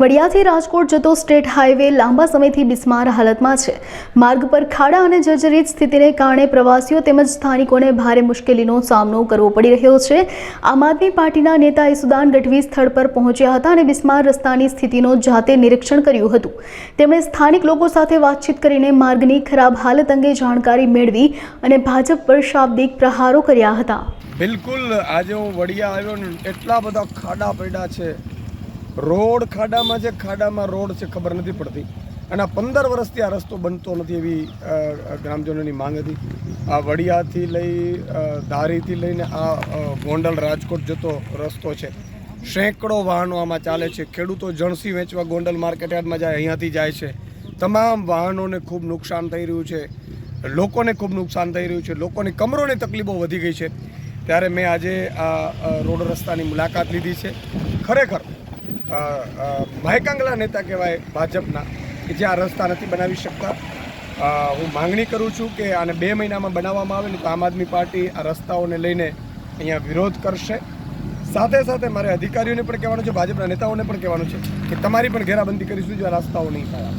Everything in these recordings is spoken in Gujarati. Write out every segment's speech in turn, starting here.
વડિયાથી રાજકોટ જતો સ્ટેટ હાઈવે લાંબા સમયથી બિસ્માર હાલતમાં છે. માર્ગ પર ખાડા અને જર્જરિત સ્થિતિને કારણે પ્રવાસીઓ તેમજ સ્થાનિકોને ભારે મુશ્કેલીનો સામનો કરવો પડી રહ્યો છે. આમ આદમી પાર્ટીના નેતા ઈસુદાન ગઢવી સ્થળ પર પહોંચ્યા હતા અને બિસ્માર રસ્તાની સ્થિતિનો જાતે નિરીક્ષણ કર્યું હતું. તેમણે સ્થાનિક લોકો સાથે વાતચીત કરીને માર્ગની ખરાબ હાલત અંગે જાણકારી મેળવી અને ભાજપ પર શાબ્દિક પ્રહારો કર્યા હતા. બિલકુલ, આજે હું વડિયા આવ્યો એટલા બધા ખાડા પડ્યા છે. રોડ ખાડામાં છે, ખાડામાં રોડ છે, ખબર નથી પડતી. અને આ પંદર વર્ષથી આ રસ્તો બનતો નથી એવી ગ્રામજનોની માંગ હતી. આ વડિયાથી લઈ ધારીથી લઈને આ ગોંડલ રાજકોટ જતો રસ્તો છે. સેંકડો વાહનો આમાં ચાલે છે. ખેડૂતો જણસી વેચવા ગોંડલ માર્કેટયાર્ડમાં જાય, અહીંયાથી જાય છે. તમામ વાહનોને ખૂબ નુકસાન થઈ રહ્યું છે. લોકોને ખૂબ નુકસાન થઈ રહ્યું છે. લોકોની કમરોની તકલીફો વધી ગઈ છે. ત્યારે મેં આજે આ રોડ રસ્તાની મુલાકાત લીધી છે. ખરેખર મહેકાંગલા નેતા કહેવાય ભાજપના, કે જે આ રસ્તા નથી બનાવી શકતા. હું માંગણી કરું છું કે આને બે મહિનામાં બનાવવામાં આવે ને તો આમ આદમી પાર્ટી આ રસ્તાઓને લઈને અહીંયા વિરોધ કરશે. સાથે સાથે મારે અધિકારીઓને પણ કહેવાનું છે, ભાજપના નેતાઓને પણ કહેવાનું છે કે તમારી પણ ઘેરાબંધી કરીશું જો આ રસ્તાઓ નહીં થાય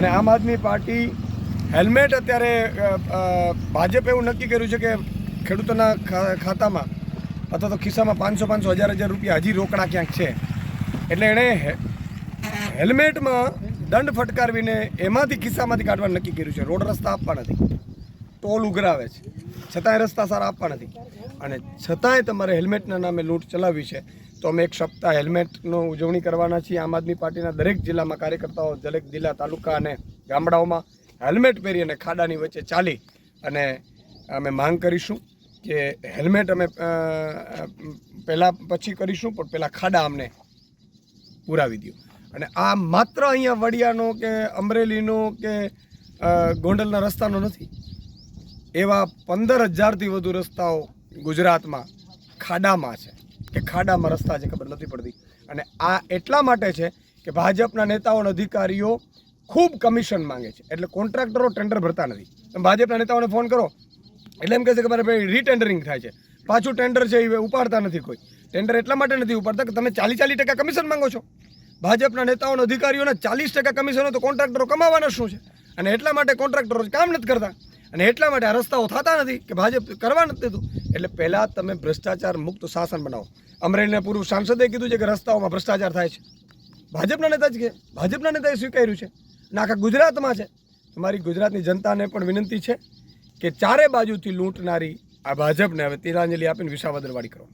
અને આમ આદમી પાર્ટી હેલ્મેટ અત્યારે ભાજપે એવું નક્કી કર્યું છે કે ખેડૂતોના ખાતામાં અથવા તો ખિસ્સામાં પાંચસો પાંચસો, હજાર હજાર રૂપિયા હજી રોકડા ક્યાંક છે. એટલે એણે હેલ્મેટમાં દંડ ફટકારવીને એમાંથી ખિસ્સામાંથી કાઢવાનું નક્કી કર્યું છે. રોડ રસ્તા આપવા નથી. ટોલ ઉઘરાવે છે. છતાંય રસ્તા સારા આપવા નથી. અને છતાંય તમારે હેલ્મેટના નામે લૂંટ ચલાવવી છે. તો અમે એક સપ્તાહ હેલ્મેટનો ઉજવણી કરવાના છીએ. આમ આદમી પાર્ટીના દરેક જિલ્લામાં કાર્યકર્તાઓ, દરેક જિલ્લા, તાલુકા અને ગામડાઓમાં હેલ્મેટ પહેરી અને ખાડાની વચ્ચે ચાલી અને અમે માંગ કરીશું કે હેલ્મેટ અમે પહેલાં પછી કરીશું, પણ પહેલાં ખાડા અમને પુરાવી દો અને આ માત્ર અહીંયા વડિયાનો કે અમરેલીનો કે ગોંડલના રસ્તાનો નથી. એવા પંદર હજારથી વધુ રસ્તાઓ ગુજરાતમાં ખાડામાં છે. કે ખાડામાં રસ્તા છે, ખબર નથી પડતી. અને આ એટલા માટે છે કે ભાજપના નેતાઓ અને અધિકારીઓ ખૂબ કમિશન માંગે છે. એટલે કોન્ટ્રાક્ટરો ટેન્ડર ભરતા નથી. તમે ભાજપના નેતાઓને ફોન કરો. એટલે એમ કહે છે કે મારે ભાઈ રીટેન્ડરિંગ થાય છે. પાછું ટેન્ડર છે, એ ઉપાડતા નથી કોઈ. ટેન્ડર એટલા માટે નથી ઉપાડતા કે તમે ચાલી ચાલીસ ટકા કમિશન માંગો છો. ભાજપના નેતાઓના અધિકારીઓના ચાલીસ ટકા કમિશનો તો કોન્ટ્રાક્ટરો કમાવાના શું છે? અને એટલા માટે કોન્ટ્રાક્ટરો કામ નથી કરતા. અને એટલા માટે આ રસ્તાઓ થતા નથી કે ભાજપ કરવા નથી દેતું. એટલે પહેલાં તમે ભ્રષ્ટાચાર મુક્ત શાસન બનાવો. અમરેલીના પૂર્વ સાંસદે કીધું છે કે રસ્તાઓમાં ભ્રષ્ટાચાર થાય છે. ભાજપના નેતા જ કે ભાજપના નેતાએ સ્વીકાર્યું છે. અને આખા ગુજરાતમાં છે. તમારી ગુજરાતની જનતાને પણ વિનંતી છે કે ચારે બાજુથી લૂંટનારી આ ભાજપને હવે તિરાંજલિ આપીને વિસાવદરવાડી કરો.